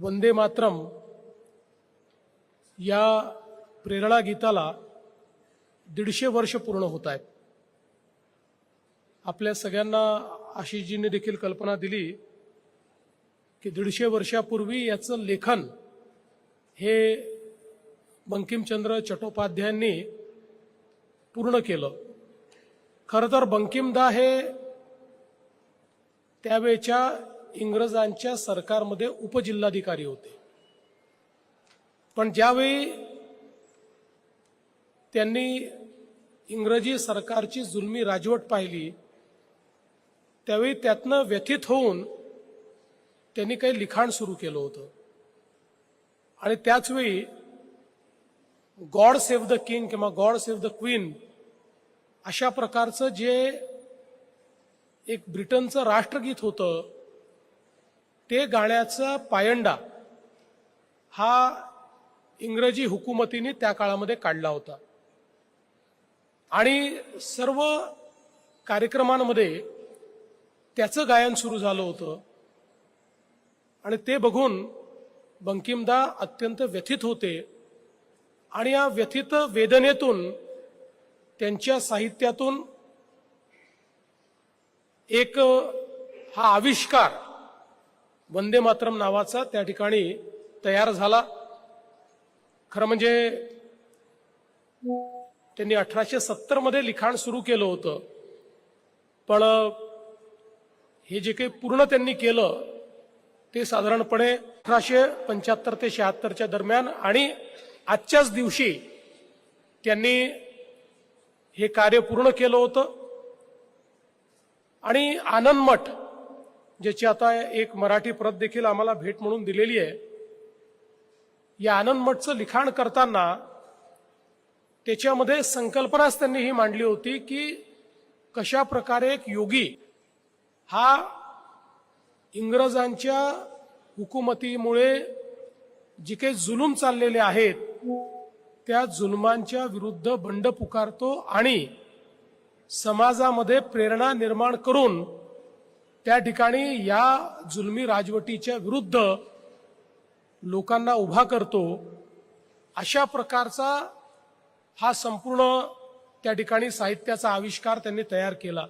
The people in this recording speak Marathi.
वंदे मातरम या प्रेरणा गीताला दीडशे वर्ष पूर्ण होत आहेत. आपल्या सगळ्यांना आशिषजींनी देखील कल्पना दिली की दीडशे वर्षापूर्वी याचं लेखन हे बंकिमचंद्र चट्टोपाध्यायांनी पूर्ण केलं. खरं तर बंकिमदा हे त्यावेळच्या इंग्रजांच्या सरकारमध्ये उपजिल्हाधिकारी होते. पण ज्यावेळी त्यांनी इंग्रजी सरकारची जुलमी राजवट पाहिली त्यावेळी त्यातनं व्यथित होऊन त्यांनी काही लिखाण सुरू केलं होतं. आणि त्याचवेळी गॉड सेव्ह द किंग किंवा गॉड सेव्ह द क्वीन अशा प्रकारचं जे एक ब्रिटनचं राष्ट्रगीत होतं ते गाण्याचा पायंडा हा इंग्रजी हुकुमतीने त्या काळामध्ये काढला होता. आणि सर्व कार्यक्रमांमध्ये त्याचं गायन सुरू झालं होतं. आणि ते बघून बंकिमदा अत्यंत व्यथित होते आणि या व्यथित वेदनेतून त्यांच्या साहित्यातून एक हा आविष्कार वंदे मातरम नावाचा त्या ठिकाणी तयार झाला. खरं म्हणजे त्यांनी अठराशे सत्तरमध्ये लिखाण सुरू केलं होतं. पण हे जे काही पूर्ण त्यांनी केलं ते साधारणपणे अठराशे पंच्याहत्तर ते शहात्तरच्या दरम्यान आणि आजच्याच दिवशी त्यांनी हे कार्य पूर्ण केलं होतं. आणि आनंद मठ ज्याची आता एक मराठी प्रत देखील आम्हाला भेट म्हणून दिलेली आहे. या आनंद मठचं लिखाण करताना त्याच्यामध्ये संकल्पनाच त्यांनी ही मांडली होती की कशा प्रकारे एक योगी हा इंग्रजांच्या हुकुमतीमुळे जे काही जुलूम चाललेले आहेत त्या जुलमांच्या विरुद्ध बंड पुकारतो आणि समाजामध्ये प्रेरणा निर्माण करून त्या ठिकाणी या जुलमी राजवटीच्या विरुद्ध लोकांना उभा करतो अशा प्रकारचा हा संपूर्ण त्या ठिकाणी साहित्याचा आविष्कार त्यांनी तयार केला.